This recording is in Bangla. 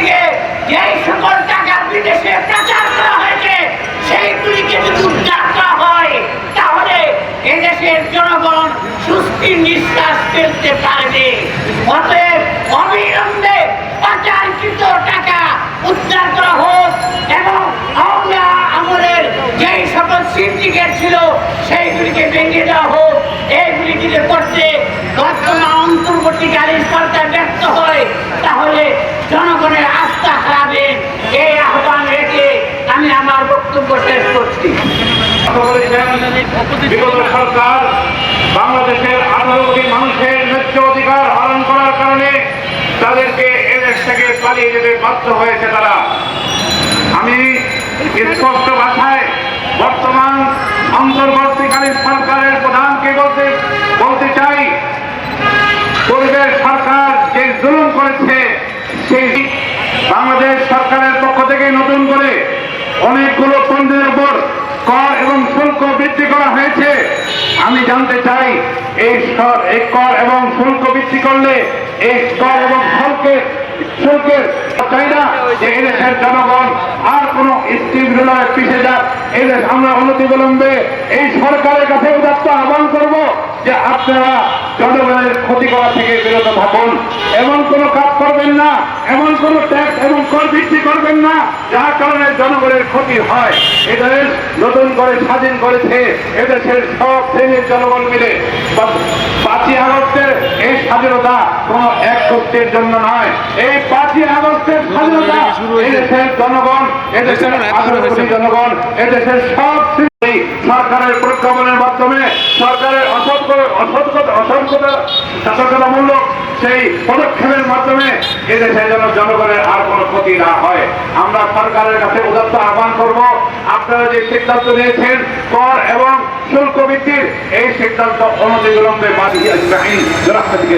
থেকে যেই সকল টাকা বিদেশে পাচার করা হয়েছে, সেইগুলিকে যদি উদ্ধার করা হয়, তাহলে এদেশের জনগণ সুস্থির নিঃশ্বাস ফেলতে পারবে। অতএব অবিলম্বে পাচারকৃত টাকা উদ্ধার করা হোক এবং আমরা আমলের যেই সকল সিন্ডিকেট ছিল, সেইগুলিকে ভেঙে দেওয়া হোক, এইগুলি কিন্তু করতে বিগত সরকার বাংলাদেশের আঠারো কোটি মানুষের ন্যায্য অধিকার হরণ করার কারণে তাদেরকে এদেশ থেকে পালিয়ে যেতে বাধ্য হয়েছে তারা। আমি স্পষ্ট ভাষায় বর্তমান অন্তর্বর্তীকালীন সরকারের প্রধানকে বলতে বলতে চাই পূর্বের সরকার যে জুলুম করেছে, সেই বাংলাদেশ সরকারের পক্ষ থেকে নতুন করে অনেকগুলো পণ্যের উপর কর এবং শুল্ক বৃদ্ধি করা হয়েছে। আমি জানতে চাই, এই কর এবং শুল্ক বৃদ্ধি করলে এই কর এবং শুল্কের শুল্কের চাই না যে এদেশের জনগণ আর কোনো বিলয়ে পিছিয়ে যাক, এদেশ আমরা অনতিবিলম্বে এই সরকারের কাছে আপনারা জনগণের ক্ষতি করা থেকে বিরত থাকুন। এমন কোনো কাজ করবেন না এমন কোনো ট্যাক্স এবং কর বৃদ্ধি করবেন না যার কারণে জনগণের ক্ষতি হয়। এদের নতুন করে স্বাধীন করেছে এদেশের সব শ্রেণির জনগণ মিলে। পাঁচই আগস্টের এই স্বাধীনতা কোনো এক গোষ্ঠীর জন্য নয়। এই পাঁচই আগস্টের স্বাধীনতা এদেশের জনগণ এদেশের জনগণ এদেশের সব শ্রেণি সরকারের প্রজ্ঞাপনের মাধ্যমে সরকারের সতর্কতামূলক সেই পদক্ষেপের মাধ্যমে এদেশের যেন জনগণের আর কোনো ক্ষতি না হয়। আমরা সরকারের কাছে উদাত্ত আহ্বান করব। আপনারা যে সিদ্ধান্ত নিয়েছেন, কর এবং শুল্ক বৃদ্ধির, এই সিদ্ধান্ত অনতিবিলম্বে বাদ দিয়ে আসবে আইন। রাস্তা থেকে